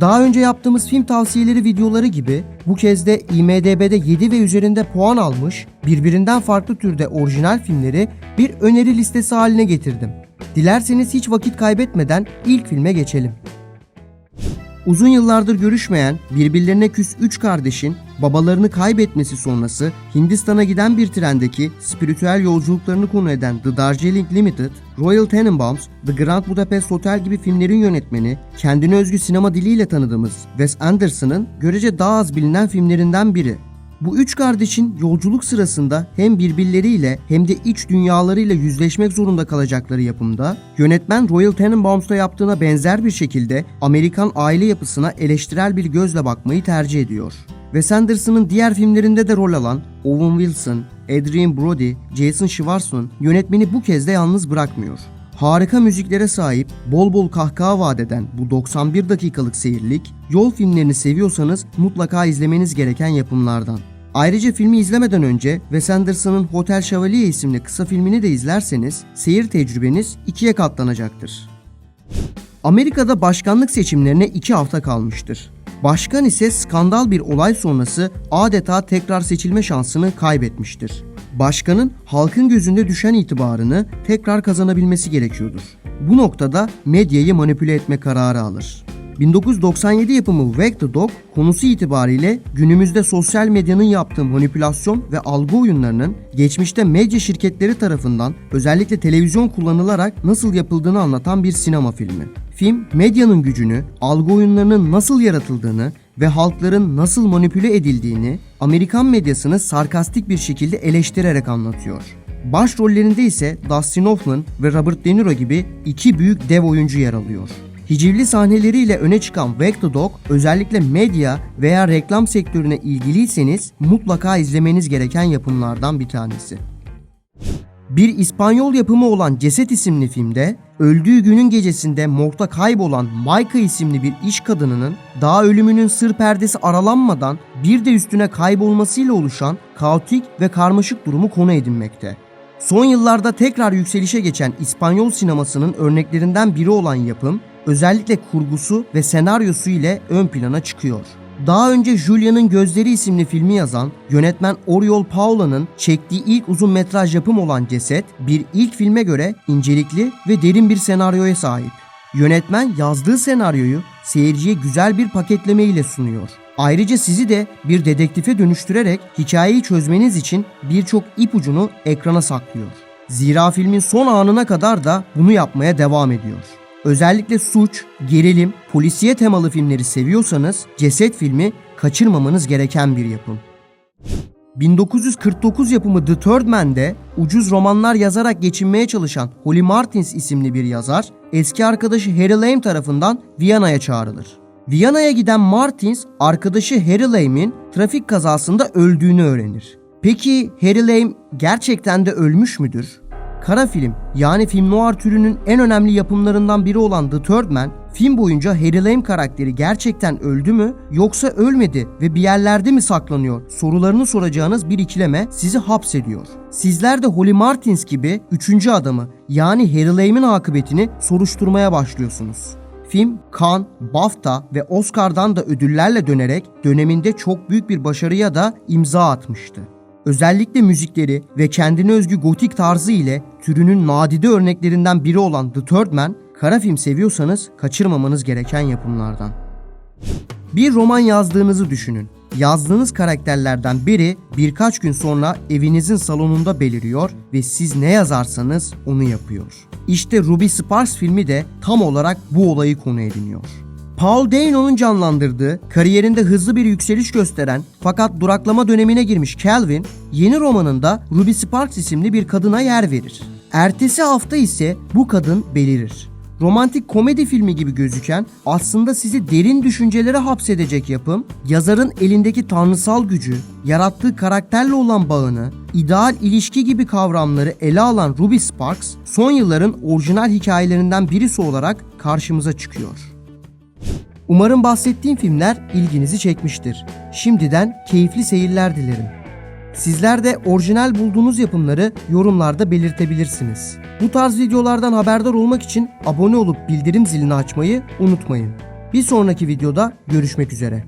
Daha önce yaptığımız film tavsiyeleri videoları gibi bu kez de IMDB'de 7 ve üzerinde puan almış birbirinden farklı türde orijinal filmleri bir öneri listesi haline getirdim. Dilerseniz hiç vakit kaybetmeden ilk filme geçelim. Uzun yıllardır görüşmeyen, birbirlerine küs üç kardeşin babalarını kaybetmesi sonrası Hindistan'a giden bir trendeki spiritüel yolculuklarını konu eden The Darjeeling Limited, Royal Tenenbaums, The Grand Budapest Hotel gibi filmlerin yönetmeni, kendine özgü sinema diliyle tanıdığımız Wes Anderson'ın görece daha az bilinen filmlerinden biri. Bu üç kardeşin yolculuk sırasında hem birbirleriyle hem de iç dünyalarıyla yüzleşmek zorunda kalacakları yapımda yönetmen Royal Tenenbaums'ta yaptığına benzer bir şekilde Amerikan aile yapısına eleştirel bir gözle bakmayı tercih ediyor. Wes Anderson'ın diğer filmlerinde de rol alan Owen Wilson, Adrien Brody, Jason Schwartzman yönetmeni bu kez de yalnız bırakmıyor. Harika müziklere sahip, bol bol kahkaha vaat eden bu 91 dakikalık seyirlik, yol filmlerini seviyorsanız mutlaka izlemeniz gereken yapımlardan. Ayrıca filmi izlemeden önce Wes Anderson'ın Hotel Chevalier isimli kısa filmini de izlerseniz seyir tecrübeniz ikiye katlanacaktır. Amerika'da başkanlık seçimlerine iki hafta kalmıştır. Başkan ise skandal bir olay sonrası adeta tekrar seçilme şansını kaybetmiştir. Başkanın halkın gözünde düşen itibarını tekrar kazanabilmesi gerekiyordur. Bu noktada medyayı manipüle etme kararı alır. 1997 yapımı Wake the Dog konusu itibariyle günümüzde sosyal medyanın yaptığı manipülasyon ve algı oyunlarının geçmişte medya şirketleri tarafından özellikle televizyon kullanılarak nasıl yapıldığını anlatan bir sinema filmi. Film medyanın gücünü, algı oyunlarının nasıl yaratıldığını ve halkların nasıl manipüle edildiğini Amerikan medyasını sarkastik bir şekilde eleştirerek anlatıyor. Başrollerinde ise Dustin Hoffman ve Robert De Niro gibi iki büyük dev oyuncu yer alıyor. Hicivli sahneleriyle öne çıkan Wake the Dog özellikle medya veya reklam sektörüne ilgiliyseniz mutlaka izlemeniz gereken yapımlardan bir tanesi. Bir İspanyol yapımı olan Ceset isimli filmde öldüğü günün gecesinde morgda kaybolan Mayka isimli bir iş kadınının daha ölümünün sır perdesi aralanmadan bir de üstüne kaybolmasıyla oluşan kaotik ve karmaşık durumu konu edinmekte. Son yıllarda tekrar yükselişe geçen İspanyol sinemasının örneklerinden biri olan yapım özellikle kurgusu ve senaryosu ile ön plana çıkıyor. Daha önce Julia'nın Gözleri isimli filmi yazan yönetmen Oriol Paula'nın çektiği ilk uzun metraj yapım olan Ceset, bir ilk filme göre incelikli ve derin bir senaryoya sahip. Yönetmen yazdığı senaryoyu seyirciye güzel bir paketleme ile sunuyor. Ayrıca sizi de bir dedektife dönüştürerek hikayeyi çözmeniz için birçok ipucunu ekrana saklıyor. Zira filmin son anına kadar da bunu yapmaya devam ediyor. Özellikle suç, gerilim, polisiye temalı filmleri seviyorsanız Ceset filmi kaçırmamanız gereken bir yapım. 1949 yapımı The Third Man'de ucuz romanlar yazarak geçinmeye çalışan Holly Martins isimli bir yazar, eski arkadaşı Harry Lame tarafından Viyana'ya çağrılır. Viyana'ya giden Martins, arkadaşı Harry Lame'in trafik kazasında öldüğünü öğrenir. Peki Harry Lame gerçekten de ölmüş müdür? Kara film yani film noir türünün en önemli yapımlarından biri olan The Third Man, film boyunca Harry Lame karakteri gerçekten öldü mü yoksa ölmedi ve bir yerlerde mi saklanıyor sorularını soracağınız bir ikileme sizi hapsediyor. Sizler de Holly Martins gibi üçüncü adamı yani Harry Lame'in akıbetini soruşturmaya başlıyorsunuz. Film Cannes, BAFTA ve Oscar'dan da ödüllerle dönerek döneminde çok büyük bir başarıya da imza atmıştı. Özellikle müzikleri ve kendine özgü gotik tarzı ile türünün nadide örneklerinden biri olan The Third Man, kara film seviyorsanız kaçırmamanız gereken yapımlardan. Bir roman yazdığınızı düşünün. Yazdığınız karakterlerden biri birkaç gün sonra evinizin salonunda beliriyor ve siz ne yazarsanız onu yapıyor. İşte Ruby Sparks filmi de tam olarak bu olayı konu ediniyor. Paul Dano'nun canlandırdığı, kariyerinde hızlı bir yükseliş gösteren fakat duraklama dönemine girmiş Calvin, yeni romanında Ruby Sparks isimli bir kadına yer verir. Ertesi hafta ise bu kadın belirir. Romantik komedi filmi gibi gözüken aslında sizi derin düşüncelere hapsedecek yapım, yazarın elindeki tanrısal gücü, yarattığı karakterle olan bağını, ideal ilişki gibi kavramları ele alan Ruby Sparks, son yılların orijinal hikayelerinden birisi olarak karşımıza çıkıyor. Umarım bahsettiğim filmler ilginizi çekmiştir. Şimdiden keyifli seyirler dilerim. Sizler de orijinal bulduğunuz yapımları yorumlarda belirtebilirsiniz. Bu tarz videolardan haberdar olmak için abone olup bildirim zilini açmayı unutmayın. Bir sonraki videoda görüşmek üzere.